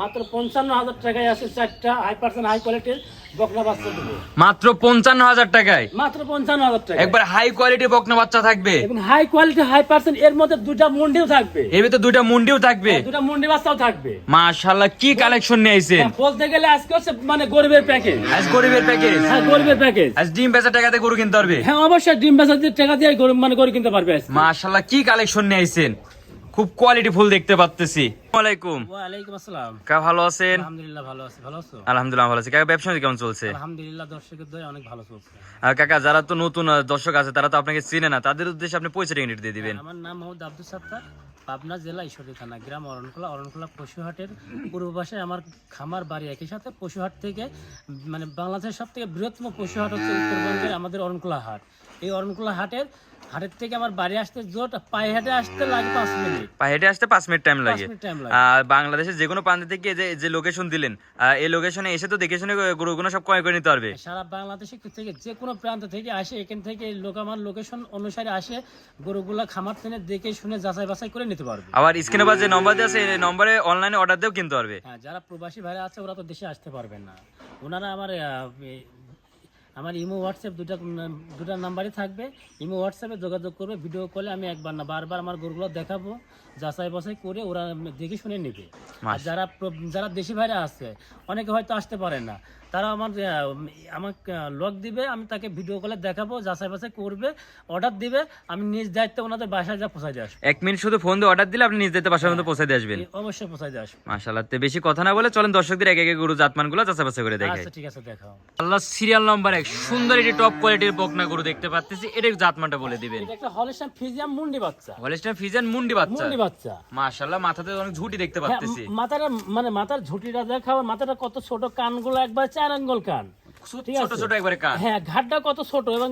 মাত্র পঞ্চান্ন হাজার টাকায় আছে চারটা হাই পার্সেন্ট হাই কোয়ালিটির বকনা বাচ্চা দেবো। মাত্র পঞ্চান্ন হাজার টাকায়? মাত্র পঞ্চান্ন হাজার টাকা একবার হাই কোয়ালিটি বকনা বাচ্চা থাকবে। এবং হাই কোয়ালিটি হাই পার্সেন্ট এর মধ্যে দুটা মুন্ডিও থাকবে। এর ভিতরে দুইটা মুন্ডিও থাকবে। দুটা মুন্ডি বাচ্চাও থাকবে। মাশাল্লাহ কি কালেকশন নিয়ে আইছেন হ্যাঁ, বলতে গেলে আজকে হচ্ছে মানে গরিবের প্যাকেজ আজ গরিবের প্যাকেজ হ্যাঁ গরিবের প্যাকেজ আজ ডিম বেচা টাকাতে গরু কিনতে পারবে? হ্যাঁ অবশ্যই ডিম বেচার টাকা দিয়ে গরিব মানে গরু কিনতে পারবে আজকে। মাশাল্লাহ কি কালেকশন নিয়ে আইছেন খুব কোয়ালিটি ফুল দেখতে পাচ্তেছি। ওয়ালাইকুম। ওয়ালাইকুম আসসালাম। কা ভালো আছেন? আলহামদুলিল্লাহ ভালো আছি। ভালো আছো? আলহামদুলিল্লাহ ভালো আছি। কাকা ব্যবসা কেমন চলছে? আলহামদুলিল্লাহ দর্শকের দয় অনেক ভালো চলছে। আর কাকা যারা তো নতুন দর্শক আছে তারা তো আপনাকে চিনে না। তাদের উদ্দেশ্যে আপনি পয়সা টিকিট দিয়ে দিবেন। আমার নাম মোহাম্মদ আব্দুল সাত্তার পাবনা জেলা ঈশ্বরী থানা গ্রাম অরণখোলা অরণখোলা পশুহাটের পূর্ব পাশে আমার খামার বাড়ি একই সাথে। পশুহাট থেকে মানে বাংলাদেশের সব থেকে বৃহত্তম পশুহাট হচ্ছে উত্তরবঙ্গের আমাদের অরণখোলা হাট। এই অরণখোলা হাটের হাটের থেকে আমার বাড়ি আসতে জোট পায়ে হেঁটে আসতে লাগে পাঁচ মিনিট। পা হেঁটে আসতে পাঁচ মিনিট টাইম লাগে। আর বাংলাদেশের যে কোনো প্রান্ত থেকে যে যে লোকেশন দিলেন এই লোকেশনে এসে তো দেখে শুনে গরুগুলো সব ক্রয় করে নিতে পারবে। সারা বাংলাদেশে থেকে যে কোনো প্রান্ত থেকে আসে এখান থেকে লোক আমার লোকেশন অনুসারে আসে গরুগুলা খামার থেকে দেখে শুনে যাচাই বাছাই করে নিতে পারবে। আবার স্ক্রিনে বা যে নম্বর আছে এই নম্বরে অনলাইনে অর্ডার দিয়েও কিনতে পারবে। হ্যাঁ যারা প্রবাসী ভাইরা আছে ওরা তো দেশে আসতে পারবেন না। ওনারা আমার আমার ইমো হোয়াটসঅ্যাপ দুটা দুটা নাম্বারই থাকবে। ইমো হোয়াটসঅ্যাপে যোগাযোগ করবে ভিডিও কলে আমি একবার না বারবার আমার গরুগুলো দেখাবো যাচাই বাছাই করে ওরা দেখে শুনে নেবে। আর যারা যারা দেশি ভাইরা আছে অনেকে হয়তো আসতে পারে না। তারা আমার আমাকে লক দিবে আমি তাকে ভিডিও কলে দেখাবো যাচাই বাছাই করবে অর্ডার দিবে আমি নিজ দায়িত্বে ওনাদের বাসায় যা পৌঁছায় দিয়ে আসব। এক মিনিট শুধু ফোন দিয়ে অর্ডার দিলে আপনি নিজ দিতে বাসার মধ্যে পৌঁছে দিয়ে আসবেন? অবশ্যই পৌঁছায় দিয়ে আসব। মাশাআল্লাহ তো বেশি কথা না বলে চলেন দর্শকদের এক এক গরু জাতমানগুলো যাচাই বাছাই করে দেখাই। আচ্ছা ঠিক আছে দেখাও। আল্লাহ সিরিয়াল নাম্বার এক সুন্দর একটি টপ কোয়ালিটির বকনা গরু দেখতে পাচ্তেছি এটা জাতমানটা বলে দিবেন। এটা একটা হলিস্টান ফিজিয়াম মুন্ডি বাচ্চা। হলিস্টার ফিজান মুন্ডি বাচ্চা। মুন্ডি বাচ্চা। মাশাআল্লাহ মাথাতে অনেক ঝুটি দেখতে হ্যাঁ, পাচ্তেছি। মাথাটা মানে মাথার ঝুঁটিটা দেখাও মাথাটা কত ছোট কানগুলো একবার চার আঙ্গুল কান। ছোট ছোট একবারে কান। হ্যাঁ ঘাটটা কত ছোট এবং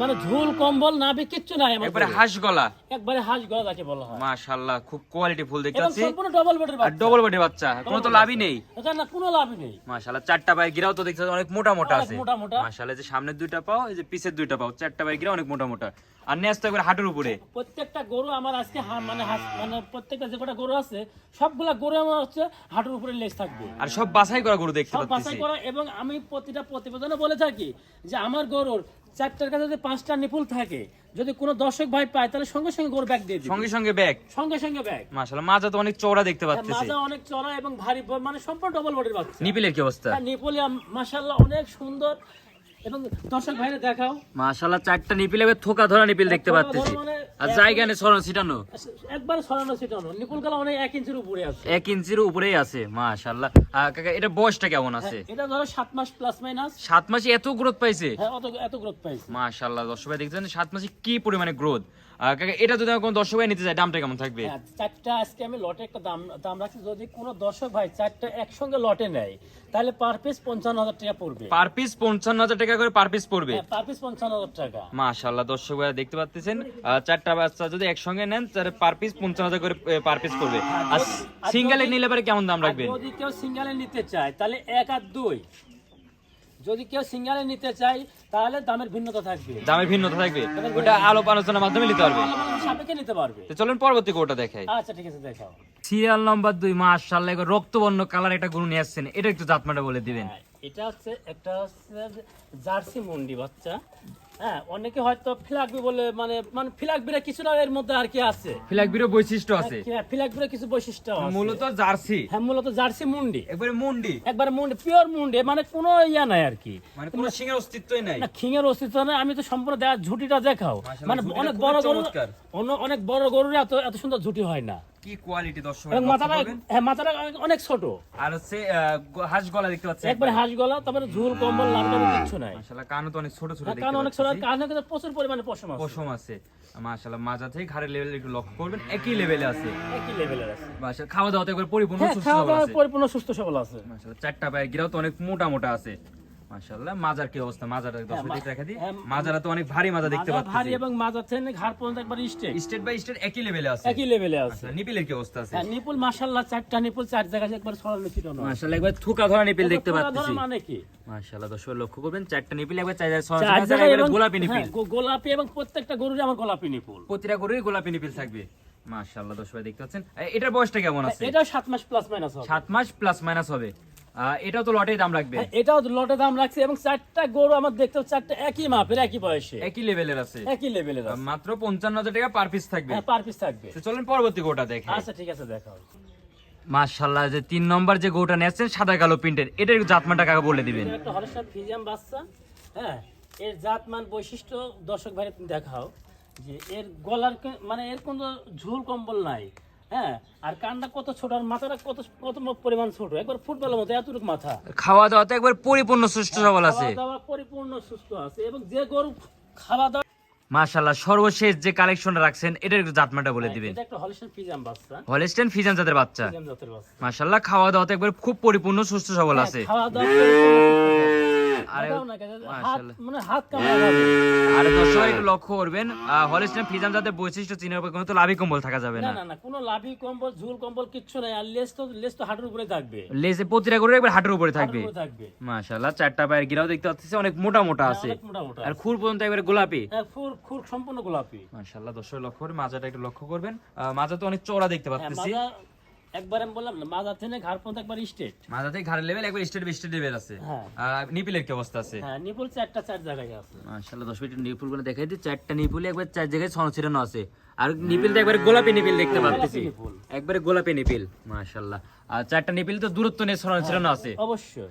মানে ঝুল কম্বল নাভি কিচ্ছু নাই একবারে হাঁস গলা। একবারে হাঁস গলা যাকে বলা হয়। মাশাআল্লাহ খুব কোয়ালিটি ফুল দেখতে পাচ্ছি সম্পূর্ণ ডবল বডির বাচ্চা ডবল বডি বাচ্চা কোনো তো লাভই নেই। এখানে না কোনো লাভই নেই। মাশাআল্লাহ চারটা পায়ের গিরাও তো দেখতে অনেক মোটা মোটা আছে। মোটা মোটা। মাশাআল্লাহ যে সামনের দুইটা পাও এই যে পিছের দুইটা পাও চারটা পায়ের গিরা অনেক মোটা মোটা আর একবার হাঁটুর উপরে। প্রত্যেকটা গরু আমার আজকে মানে মানে প্রত্যেকটা যে কটা গরু আছে সবগুলা গরু আমার হচ্ছে হাঁটুর উপরে লেজ থাকবে। আর সব বাছাই করা গরু দেখতে সব বাছাই করা এবং আমি প্রতিটা প্রতিবেদনে বলে থাকি যে আমার গরুর চারটার কাছে যদি পাঁচটা নিপুল থাকে যদি কোনো দর্শক ভাই পায় তাহলে সঙ্গে সঙ্গে গরু ব্যাগ দিয়ে সঙ্গে সঙ্গে ব্যাগ? সঙ্গে সঙ্গে ব্যাগ। মাশাআল্লাহ মাজা তো অনেক চওড়া দেখতে পাচ্ছি মাজা অনেক চড়া এবং ভারী মানে সম্পূর্ণ ডবল বডির বাচ্চা। নিপিলের কি অবস্থা? নিপুলি মাশাল্লাহ অনেক সুন্দর। এবং দর্শক ভাইরা দেখাও। মাশাআল্লাহ চারটা নিপিল এবার থোকা ধরা নিপিল দেখতে পাচ্ছি মানে আর জায়গা নেই সরানো ছিটানো। একবার সরানো ছিটানো। নিপুল কালা অনেক এক ইঞ্চির উপরে আছে। এক ইঞ্চির উপরেই আছে মাশাআল্লাহ। কাকা এটা বয়সটা কেমন আছে? এটা ধরো সাত মাস প্লাস মাইনাস সাত মাসে এত গ্রোথ পাইছে? হ্যাঁ অত এত গ্রোথ পাইছে। মাশাআল্লাহ দর্শক ভাই দেখছেন সাত মাসে কি পরিমাণে গ্রোথ এটা যদি কোনো দর্শক ভাই নিতে চায় দামটা কেমন থাকবে? হ্যাঁ, চারটা আজকে আমি লটে একটা দাম দাম রাখছি। যদি কোনো দর্শক ভাই চারটা একসঙ্গে লটে নেয় তাহলে পার পিস পঞ্চান্ন হাজার টাকা পড়বে। পার পিস পঞ্চান্ন হাজার টাকা করে পার পিস পড়বে? হ্যাঁ পার পিস পঞ্চান্ন হাজার টাকা। মাশাআল্লাহ দর্শক ভাই দেখতে পাচ্ছেন চারটা বাচ্চা যদি একসঙ্গে নেন তাহলে পার পিস পঞ্চান্ন হাজার করে পার পিস পড়বে। আর আর সিঙ্গেলে নিলে পরে কেমন দাম রাখবেন? যদি কেউ সিঙ্গেলে নিতে চায় তাহলে এক আর দুই। যদি কেউ সিঙ্গেলে নিতে চাই তাহলে দামের ভিন্নতা থাকবে। দামের ভিন্নতা থাকবে? ওটা আলোপ আলোচনার মাধ্যমে নিতে পারবে? সাপেক্ষে নিতে পারবে। তো চলুন পরবর্তী কোটা দেখাই। আচ্ছা ঠিক আছে দেখাও। সিরিয়াল নাম্বার দুই মাশাআল্লাহ এটা রক্তবর্ণ কালার একটা গরু নিয়ে আসছেন। এটা একটু জাতমাটা বলে দিবেন। হ্যাঁ, এটা হচ্ছে একটা হচ্ছে জার্সি মুন্ডি বাচ্চা। হ্যাঁ অনেকে হয়তো ফিলাকবি বলে মানে মানে ফিলাকবিরা কিছুটা এর মধ্যে আর কি আছে। ফিলাকবিরও বৈশিষ্ট্য আছে। হ্যাঁ, ফিলাকবিরা কিছু বৈশিষ্ট্য আছে। মূলত জার্সি। হ্যাঁ মূলত জার্সি মুন্ডি। একবারে মুন্ডি। একবার মুন্ডি পিওর মুন্ডি মানে কোনো ইয়া নাই আর কি। মানে কোনো সিংহের অস্তিত্বই নাই। না খিঙের অস্তিত্ব নেই আমি তো সম্পূর্ণ দেখা ঝুটিটা দেখাও। মানে অনেক বড় গরু অনেক বড় গরুর এত এত সুন্দর ঝুটি হয় না। কি কোয়ালিটি দর্শক মাথাটা হ্যাঁ মাথাটা অনেক- ছোট। আর হচ্ছে হাঁস গলা দেখতে পাচ্ছেন একবারে হাঁস গলা তারপরে ঝুল কম্বল নাই। মাশাআল্লাহ কানও তো অনেক ছোট ছোট হ্যাঁ, দেখতে কান অনেক ছোট কানে কিন্তু প্রচুর পরিমাণে পশম আছে। পশম আছে। মাশাআল্লাহ মাজা থেকে ঘাড়ের লেভেল একটু লক্ষ্য করবেন একই লেভেলে আছে। একই লেভেলের আছে। মাশাআল্লাহ খাওয়া দাওয়া তো একবার পরিপূর্ণ হ্যাঁ সুস্থ খাওয়া সবল দাওয়া আছে। পরিপূর্ণ সুস্থ সবল আছে। মাশাআল্লাহ চারটা পায়ে গিরাও তো অনেক মোটা মোটা আছে। মাশাআল্লাহ মাজার কি অবস্থা? মাজার রেখে দিই। হ্যাঁ, মাজারা তো অনেক ভারী মাজা দেখতে মাজা ভারী এবং মাজা থেকে ঘাড় পর্যন্ত একবার স্টেট স্টেট বাই স্টেট একই লেভেলে আছে। একই লেভেলে আছে। আচ্ছা, নিপিলের কি অবস্থা আছে? হ্যাঁ নিপুল মাশাল্লাহ চারটা নিপুল চার জায়গায় একবার ছড়ানো ছিটানো আছে। মাশাআল্লাহ একবার থুকা ধরা নিপিল দেখতে পাচ্ছি। মানে কি? মাশাআল্লাহ দর্শক লক্ষ্য করবেন চারটা নিপিল একবার চার জায়গায় ছড়ানো আছে, একবারে গোলাপি হ্যাঁ, নিপিল গোলাপি এবং প্রত্যেকটা গরুরই আমার গোলাপি নিপুল প্রতিটা গরুই গোলাপি নিপিল থাকবে। মাশাআল্লাহ দর্শক ভাই দেখতে পাচ্ছেন। এটার বয়সটা কেমন আছে? এটাও সাত মাস প্লাস মাইনাস হবে। সাত মাস প্লাস মাইনাস হবে। এটাও তো লটেই দাম রাখবে হ্যাঁ, এটাও লটে দাম রাখছে এবং চারটা গরু আমার দেখতে চারটা একই মাপের একই বয়সে। একই লেভেলের আছে। একই লেভেলের আহ, মাত্র পঞ্চান্ন হাজার টাকা পার পিস থাকবে। হ্যাঁ পার পিস থাকবে। চলেন পরবর্তী গোটা দেখে। আচ্ছা ঠিক আছে দেখাও। মাশাআল্লাহ যে তিন নম্বর যে গোটা নিয়েছেন সাদা কালো প্রিন্টের এটার জাতমানটা কাকে বলে দিবেন? একটা হরসার ফিজিয়াম বাচ্চা হ্যাঁ এর জাতমান বৈশিষ্ট্য দর্শক ভাই দেখাও যে এর গলার মানে এর কোনো ঝুল কম্বল নাই। হ্যাঁ? আর কানটা কত ছোট আর মাথাটা কত কত পরিমাণ ছোট? একবার ফুটবলের মতো এতটুকু মাথা। খাওয়া দাওয়াতে একবার পরিপূর্ণ সুস্থ সবল আছে। খাওয়া পরিপূর্ণ সুস্থ আছে এবং যে গরু খাওয়া দাওয়া মাশাআল্লাহ সর্বশেষ যে কালেকশনটা রাখছেন এটার একটু জাতমানটা বলে দিবেন। এটা একটা হলিস্টান বাচ্চা। হলিস্টেন জাতের বাচ্চা। মাশাআল্লাহ খাওয়া দাওয়াতে একবার খুব পরিপূর্ণ সুস্থ সবল আছে। হ্যাঁ, খাওয়া দাওয়া আরে, দর্শক একটু লক্ষ্য করবেন বৈশিষ্ট্য চিনের উপর কোনো লাভি কম্বল থাকা যাবে না না। না না কোনো লাভি কম্বল ঝুল কম্বল কিচ্ছু নাই আর লেস তো লেস তো হাঁটুর উপরে থাকবে। লেজে প্রতিটা করে একবার হাঁটুর উপরে থাকবে। হাঁটুর উপরে থাকবে। মাশাআল্লাহ চারটা পায়ের গিরাও দেখতে পাচ্ছি অনেক মোটা মোটা আছে। মোটা মোটা। আর খুর পর্যন্ত একবার গোলাপি। হ্যাঁ, ফুল সম্পূর্ণ গোলাপি। মাশাআল্লাহ দর্শক লক্ষ্য করে মাজাটা একটু লক্ষ্য করবেন। মাজা তো অনেক চওড়া দেখতে হ্যাঁ, পাচ্ছি। একবার আমি বললাম না থেকে ঘাড় পর্যন্ত একবার স্টেট ঘাড়ের লেভেল একবার স্টেট স্টেট লেভেল আছে। হ্যাঁ। আর নিপিলের কি অবস্থা আছে? হ্যাঁ নিপুল চারটা চার জায়গায় আছে। মাশাআল্লাহ দশ মিনিট নিপুলগুলো দেখাই দিই। চারটা নিপুলে একবার চার জায়গায় ছড়ানো আছে। আর নিপিলটা একবার গোলাপি নিপিল দেখতে পাচ্ছি নিপুল। একবারে গোলাপি নিপিল মাশাআল্লাহ। চারটা নিপিল তো দূরত্ব নিয়ে ছড়ানো আছে। অবশ্যই।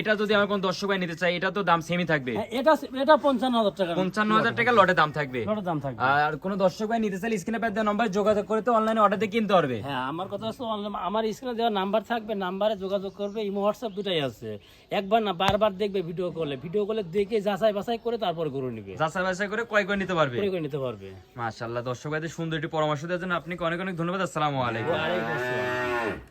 এটা যদি আমার কোন দর্শক ভাই নিতে চাই এটা তো দাম সেমই থাকবে। হ্যাঁ, এটা এটা পঞ্চান্ন হাজার টাকা পঞ্চান্ন হাজার টাকা লটে দাম থাকবে। লটের দাম থাকবে। আর কোন দর্শক ভাই নিতে চাইলে স্ক্রিনে দেওয়া নাম্বার যোগাযোগ করে তো অনলাইনে অর্ডার কিনতে পারবে। হ্যাঁ আমার কথা হচ্ছে আমার স্ক্রিনে দেওয়া নাম্বার থাকবে নাম্বারে যোগাযোগ করবে ইমো হোয়াটসঅ্যাপ দুটাই আছে। একবার না বারবার দেখবে ভিডিও কলে ভিডিও কলে দেখে যাচাই বাছাই করে তারপর গরু নিবে। যাচাই বাছাই করে কয় করে নিতে পারবে। করে নিতে পারবে। মাশাআল্লাহ দর্শক ভাইদের সুন্দর একটি পরামর্শ দেওয়ার জন্য আপনাকে অনেক অনেক ধন্যবাদ। আসসালামু আলাইকুম। time.